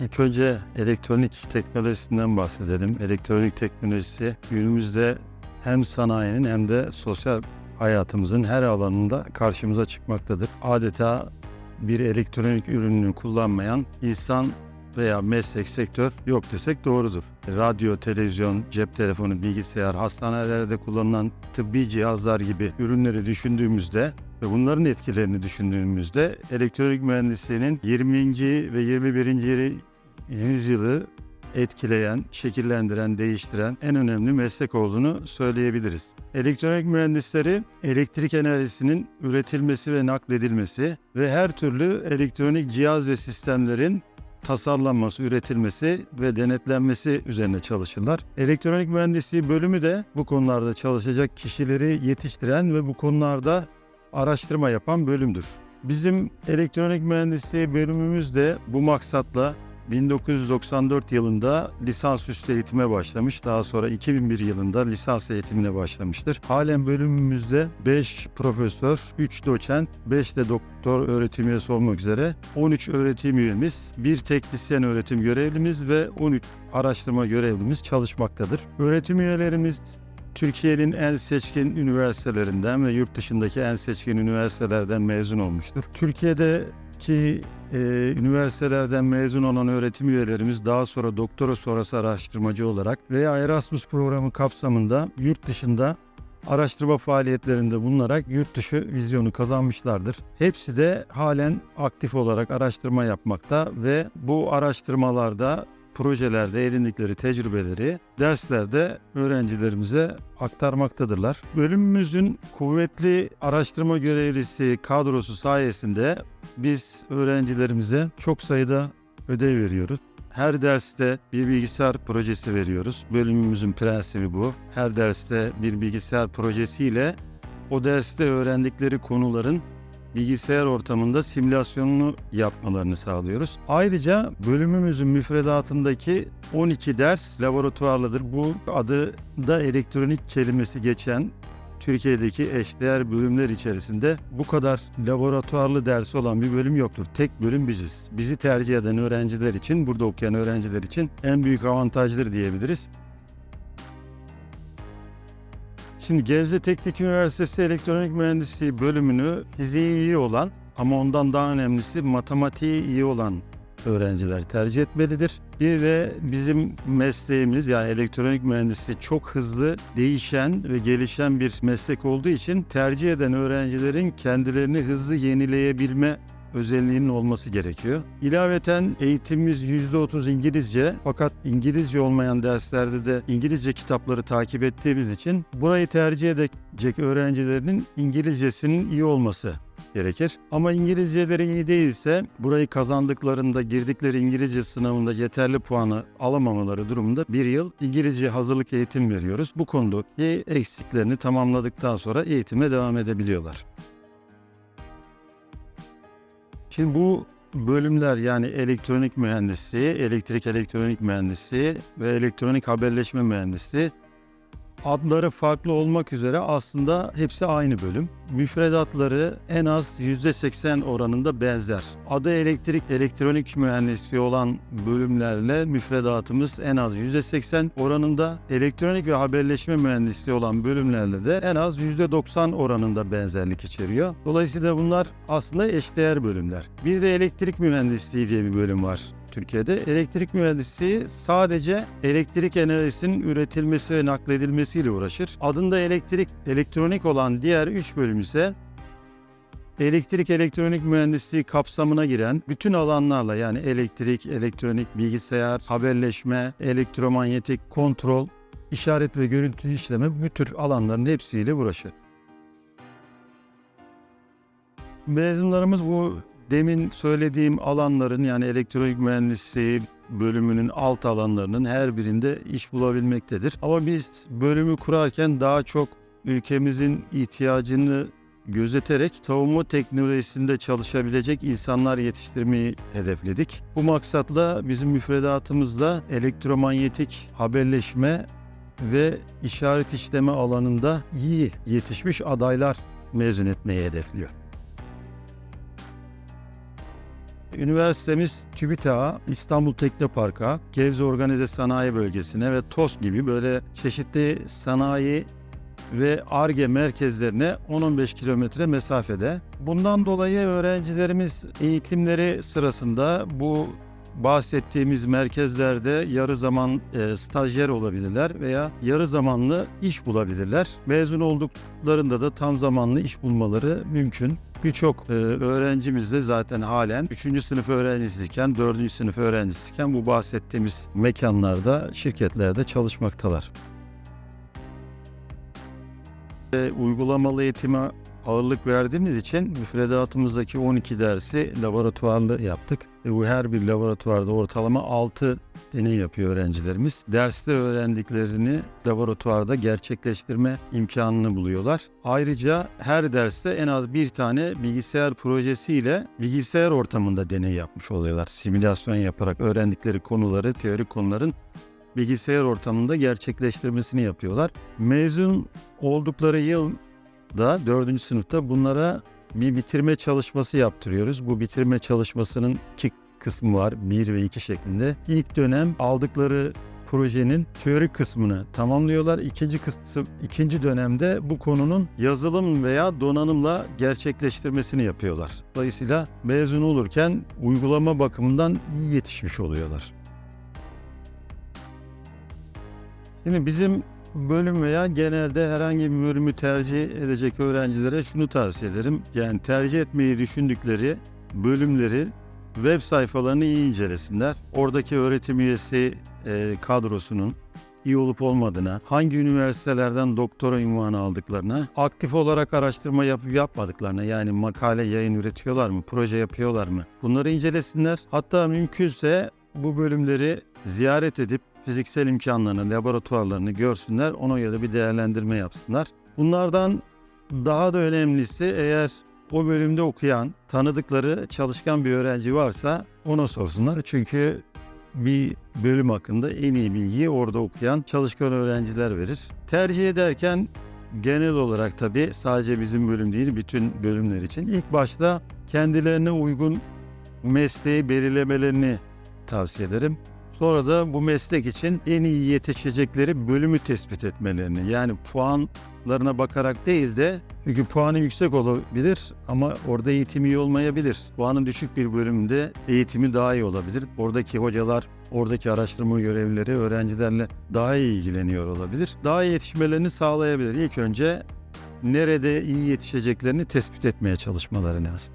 İlk önce elektronik teknolojisinden bahsedelim. Elektronik teknolojisi günümüzde hem sanayinin hem de sosyal hayatımızın her alanında karşımıza çıkmaktadır. Adeta bir elektronik ürününü kullanmayan insan veya meslek sektör yok desek doğrudur. Radyo, televizyon, cep telefonu, bilgisayar, hastanelerde kullanılan tıbbi cihazlar gibi ürünleri düşündüğümüzde ve bunların etkilerini düşündüğümüzde elektronik mühendisliğinin 20. ve 21. yüzyılı etkileyen, şekillendiren, değiştiren en önemli meslek olduğunu söyleyebiliriz. Elektronik mühendisleri elektrik enerjisinin üretilmesi ve nakledilmesi ve her türlü elektronik cihaz ve sistemlerin tasarlanması, üretilmesi ve denetlenmesi üzerine çalışırlar. Elektronik mühendisliği bölümü de bu konularda çalışacak kişileri yetiştiren ve bu konularda araştırma yapan bölümdür. Bizim elektronik mühendisliği bölümümüz de bu maksatla 1994 yılında lisansüstü eğitime başlamış. Daha sonra 2001 yılında lisans eğitimine başlamıştır. Halen bölümümüzde 5 profesör, 3 doçent, 5 de doktor öğretim üyesi olmak üzere 13 öğretim üyemiz, 1 teknisyen öğretim görevlimiz ve 13 araştırma görevlimiz çalışmaktadır. Öğretim üyelerimiz Türkiye'nin en seçkin üniversitelerinden ve yurt dışındaki en seçkin üniversitelerden mezun olmuştur. Türkiye'deki e, üniversitelerden mezun olan öğretim üyelerimiz daha sonra doktora sonrası araştırmacı olarak veya Erasmus programı kapsamında yurt dışında araştırma faaliyetlerinde bulunarak yurt dışı vizyonu kazanmışlardır. Hepsi de halen aktif olarak araştırma yapmakta ve bu araştırmalarda projelerde edindikleri tecrübeleri derslerde öğrencilerimize aktarmaktadırlar. Bölümümüzün kuvvetli araştırma görevlisi kadrosu sayesinde biz öğrencilerimize çok sayıda ödev veriyoruz. Her derste bir bilgisayar projesi veriyoruz. Bölümümüzün prensibi bu. Her derste bir bilgisayar projesiyle o derste öğrendikleri konuların bilgisayar ortamında simülasyonunu yapmalarını sağlıyoruz. Ayrıca bölümümüzün müfredatındaki 12 ders laboratuvarlıdır. Bu adı da elektronik kelimesi geçen Türkiye'deki eşdeğer bölümler içerisinde bu kadar laboratuvarlı dersi olan bir bölüm yoktur. Tek bölüm biziz. Bizi tercih eden öğrenciler için, burada okuyan öğrenciler için en büyük avantajdır diyebiliriz. Şimdi Gebze Teknik Üniversitesi Elektronik Mühendisliği bölümünü fiziği iyi olan ama ondan daha önemlisi matematiği iyi olan öğrenciler tercih etmelidir. Bir de bizim mesleğimiz yani elektronik mühendisliği çok hızlı değişen ve gelişen bir meslek olduğu için tercih eden öğrencilerin kendilerini hızlı yenileyebilme özelliğinin olması gerekiyor. İlaveten eğitimimiz %30 İngilizce fakat İngilizce olmayan derslerde de İngilizce kitapları takip ettiğimiz için burayı tercih edecek öğrencilerin İngilizcesinin iyi olması gerekir. Ama İngilizceleri iyi değilse burayı kazandıklarında girdikleri İngilizce sınavında yeterli puanı alamamaları durumunda bir yıl İngilizce hazırlık eğitim veriyoruz. Bu konudaki eksiklerini tamamladıktan sonra eğitime devam edebiliyorlar. Şimdi bu bölümler yani elektronik mühendisliği, elektrik elektronik mühendisliği ve elektronik haberleşme mühendisliği adları farklı olmak üzere aslında hepsi aynı bölüm. Müfredatları en az %80 oranında benzer. Adı elektrik elektronik mühendisliği olan bölümlerle müfredatımız en az %80 oranında, elektronik ve haberleşme mühendisliği olan bölümlerle de en az %90 oranında benzerlik içeriyor. Dolayısıyla bunlar aslında eşdeğer bölümler. Bir de elektrik mühendisliği diye bir bölüm var. Türkiye'de elektrik mühendisliği sadece elektrik enerjisinin üretilmesi ve nakledilmesiyle uğraşır. Adında elektrik, elektronik olan diğer 3 bölüm ise elektrik elektronik mühendisliği kapsamına giren bütün alanlarla yani elektrik, elektronik, bilgisayar, haberleşme, elektromanyetik, kontrol, işaret ve görüntü işleme bu tür alanların hepsiyle uğraşır. Mezunlarımız bu demin söylediğim alanların yani elektronik mühendisliği bölümünün alt alanlarının her birinde iş bulabilmektedir. Ama biz bölümü kurarken daha çok ülkemizin ihtiyacını gözeterek savunma teknolojisinde çalışabilecek insanlar yetiştirmeyi hedefledik. Bu maksatla bizim müfredatımızda elektromanyetik haberleşme ve işaret işleme alanında iyi yetişmiş adaylar mezun etmeyi hedefliyor. Üniversitemiz TÜBİTAK'a, İstanbul Teknopark'a, Gebze Organize Sanayi Bölgesi'ne ve TOS gibi böyle çeşitli sanayi ve ARGE merkezlerine 10-15 kilometre mesafede. Bundan dolayı öğrencilerimiz eğitimleri sırasında bu bahsettiğimiz merkezlerde yarı zaman e, stajyer olabilirler veya yarı zamanlı iş bulabilirler. Mezun olduklarında da tam zamanlı iş bulmaları mümkün. Birçok e, öğrencimiz de zaten halen 3. sınıf öğrencisiyken, 4. sınıf öğrencisiyken bu bahsettiğimiz mekanlarda, şirketlerde çalışmaktalar. E, uygulamalı eğitime ağırlık verdiğimiz için müfredatımızdaki 12 dersi laboratuvarlı yaptık. Ve bu her bir laboratuvarda ortalama 6 deney yapıyor öğrencilerimiz. Derste öğrendiklerini laboratuvarda gerçekleştirme imkanını buluyorlar. Ayrıca her derste en az bir tane bilgisayar projesiyle bilgisayar ortamında deney yapmış oluyorlar. Simülasyon yaparak öğrendikleri konuları, teorik konuların bilgisayar ortamında gerçekleştirmesini yapıyorlar. Mezun oldukları yıl da 4. sınıfta bunlara bir bitirme çalışması yaptırıyoruz. Bu bitirme çalışmasının iki kısmı var. 1 ve 2 şeklinde. İlk dönem aldıkları projenin teorik kısmını tamamlıyorlar. İkinci kısım ikinci dönemde bu konunun yazılım veya donanımla gerçekleştirmesini yapıyorlar. Dolayısıyla mezun olurken uygulama bakımından yetişmiş oluyorlar. Şimdi bizim bölüm veya genelde herhangi bir bölümü tercih edecek öğrencilere şunu tavsiye ederim. Yani tercih etmeyi düşündükleri bölümleri web sayfalarını iyi incelesinler. Oradaki öğretim üyesi e, kadrosunun iyi olup olmadığına, hangi üniversitelerden doktora ünvanı aldıklarına, aktif olarak araştırma yapıp yapmadıklarına yani makale yayın üretiyorlar mı, proje yapıyorlar mı bunları incelesinler. Hatta mümkünse bu bölümleri ziyaret edip fiziksel imkanlarını, laboratuvarlarını görsünler, ona göre bir değerlendirme yapsınlar. Bunlardan daha da önemlisi eğer o bölümde okuyan, tanıdıkları çalışkan bir öğrenci varsa ona sorsunlar. Çünkü bir bölüm hakkında en iyi bilgiyi orada okuyan çalışkan öğrenciler verir. Tercih ederken genel olarak tabii sadece bizim bölüm değil bütün bölümler için ilk başta kendilerine uygun mesleği belirlemelerini tavsiye ederim. Sonra da bu meslek için en iyi yetişecekleri bölümü tespit etmelerini yani puanlarına bakarak değil de çünkü puanı yüksek olabilir ama orada eğitimi iyi olmayabilir. Puanı düşük bir bölümde eğitimi daha iyi olabilir. Oradaki hocalar, oradaki araştırma görevlileri öğrencilerle daha iyi ilgileniyor olabilir. Daha iyi yetişmelerini sağlayabilir. İlk önce nerede iyi yetişeceklerini tespit etmeye çalışmaları lazım.